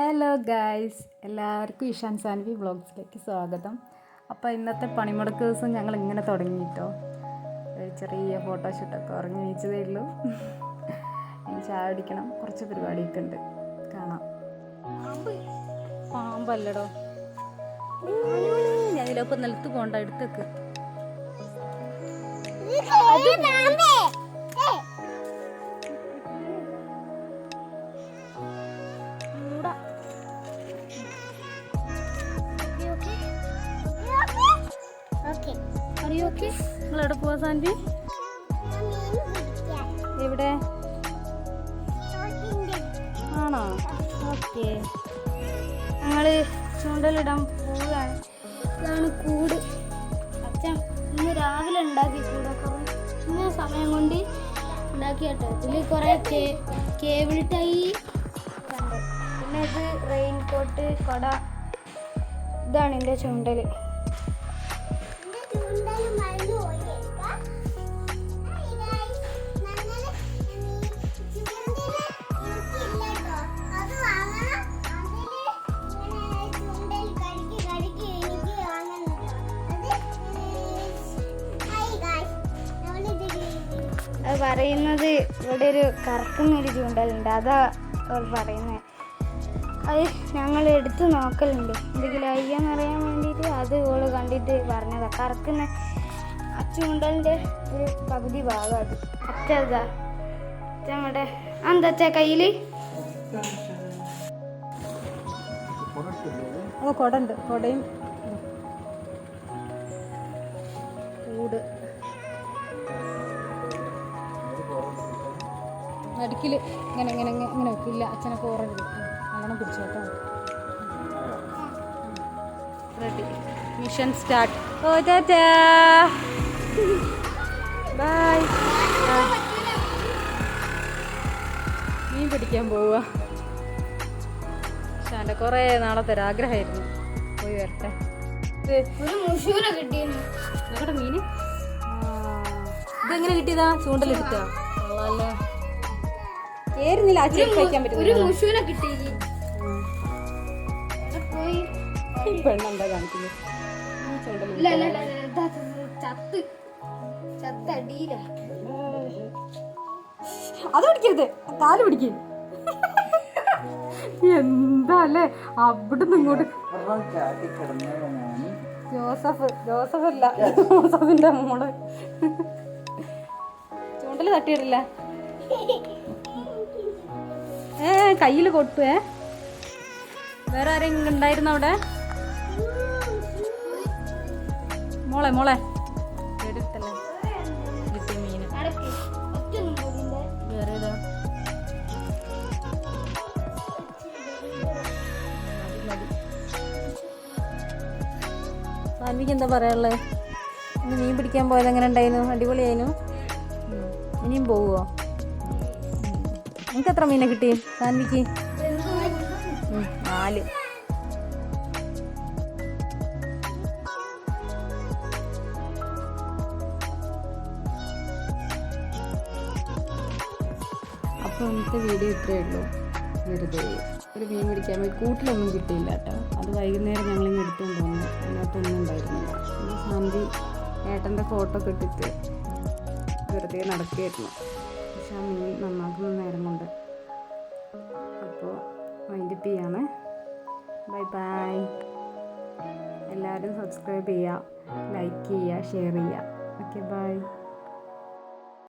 Hello guys എല്ലാവർക്കും ഇഷാൻ സാൻവി വ്ളോഗ്സിലേക്ക് സ്വാഗതം. അപ്പോൾ ഇന്നത്തെ പണിമുടക്ക് ദിവസം ഞങ്ങൾ ഇങ്ങനെ തുടങ്ങിയിട്ടോ. ഒരു ചെറിയ ഫോട്ടോഷൂട്ടൊക്കെ ഉറങ്ങി വീച്ചതേ ഉള്ളൂ. ഇനി ചായ അടിക്കണം കുറച്ച് പരിപാടിയൊക്കെ ഉണ്ട്. കാണാം. പാമ്പല്ലടോ. ഞാൻ ഇതിലൊപ്പം നിലത്ത് പോണ്ട എടുത്തേക്ക്. നിങ്ങൾ എവിടെ പോവാ സാൻവി എവിടെ? ആണോ? ഓക്കെ. ഞങ്ങൾ ചൂണ്ടലിടാൻ പോവുകയാണ്. ഇതാണ് കൂട്. അച്ഛൻ ഇന്ന് രാവിലെ ഉണ്ടാക്കി കൂടൊക്കെ ഇന്ന് സമയം കൊണ്ട് ഉണ്ടാക്കി ഇതിൽ കുറേ കേബിൾ ടൈ പിന്നെ ഇത് റെയിൻ കോട്ട് കൊട. ഇതാണ് എന്റെ ചൂണ്ടൽ പറയുന്നത് ഇവിടെ ഒരു കറക്കുന്നൊരു ചൂണ്ടലുണ്ട്. അതാ അവർ പറയുന്നത് അത് ഞങ്ങൾ എടുത്ത് നോക്കലുണ്ട്. എന്തെങ്കിലും അയ്യാന്ന് അറിയാൻ വേണ്ടിയിട്ട് അത് ഓൾ കണ്ടിട്ട് പറഞ്ഞതാ. കറക്കുന്ന ആ ചൂണ്ടലിന്റെ ഒരു പകുതി ഭാഗം അത്. അച്ഛതാ ഞങ്ങളുടെ എന്താ കയ്യിൽ? കയ്യിൽ ഓ കൊടണ്ട്. കൊടയും. കൂട്. നടുക്കിൽ ഇങ്ങനെ ഇങ്ങനെ ഇങ്ങനെ ഇങ്ങനെ വെക്കില്ല. അച്ഛനൊക്കെ ഓറഞ്ച് നല്ലോണം പിടിച്ചോട്ടോ. റെഡി. മിഷൻ സ്റ്റാർട്ട് ഓ ടാറ്റാ ബൈ മീൻ പിടിക്കാൻ പോവുക ഷാന്റെ കുറേ നാളത്തെ ഒരു ആഗ്രഹമായിരുന്നു. പോയി വരട്ടെ. നോക്കട്ടെ മീന്? ഇതെങ്ങനെ കിട്ടിയതാ? ചൂണ്ടലിട്ടാ കൊള്ളാലോ. കേറുന്നില്ല ആ ചെരുപ്പ് കഴിക്കാൻ ഒരു പറ്റുന്നില്ല കിട്ടി അവിടെ പോയി. ഈ പെണ്ണെന്താ കാണിക്കുന്നത് ചത്ത്. അത് പിടിക്കരുത്. കാൽ പിടിക്കേ. എന്താ അല്ലേ? അവിടുന്ന് ഇങ്ങോട്ട്. ജോസഫ് ജോസഫ് അല്ല ജോസഫിന്റെ മോൾ. ചൂണ്ടൽ തട്ടിയിടില്ല. ഏ കയ്യിൽ കൊട്ടുവേ. വേറെ ആരെങ്കിലും ഉണ്ടായിരുന്നവിടെ അവിടെ? മോളെ മോളെ. എടുത്തല്ലേ. വേറെ സാൻവിക്ക് എന്താ പറയാനുള്ളത് ഇന്ന് മീൻ പിടിക്കാൻ പോയത് എങ്ങനെ ഉണ്ടായിരുന്നു? അടിപൊളിയായിരുന്നു. ഇനിയും പോവുമോ നിങ്ങൾക്ക് എത്ര മീനെ കിട്ടി? സാൻവിക്ക് നാല്. അപ്പോൾ വീഡിയോ ഇത്രയേ ഉള്ളൂ. വെറുതെ ഒരു മീൻ പിടിക്കാൻ പോയി. കൂട്ടിലൊന്നും കിട്ടിയില്ല കേട്ടോ. അത് വൈകുന്നേരം ഞങ്ങളിങ്ങ് എടുത്തുകൊണ്ട് വന്നു. അതിനകത്തൊന്നും ഉണ്ടായിരുന്നില്ല. പിന്നെ ശാന്തി ഏട്ടന്റെ ഫോട്ടോ ഒക്കെ വെറുതെ നടക്കുകയായിരുന്നു. പക്ഷെ ആ മീൻ നന്നാക്കുന്ന നേരം കൊണ്ട് അപ്പോൾ വൈൻഡപ്പ് ചെയ്യാണ്. Bye bye. എല്ലാവരും സബ്സ്ക്രൈബ് ചെയ്യുക ലൈക്ക് ചെയ്യുക ഷെയർ ചെയ്യുക. Okay bye.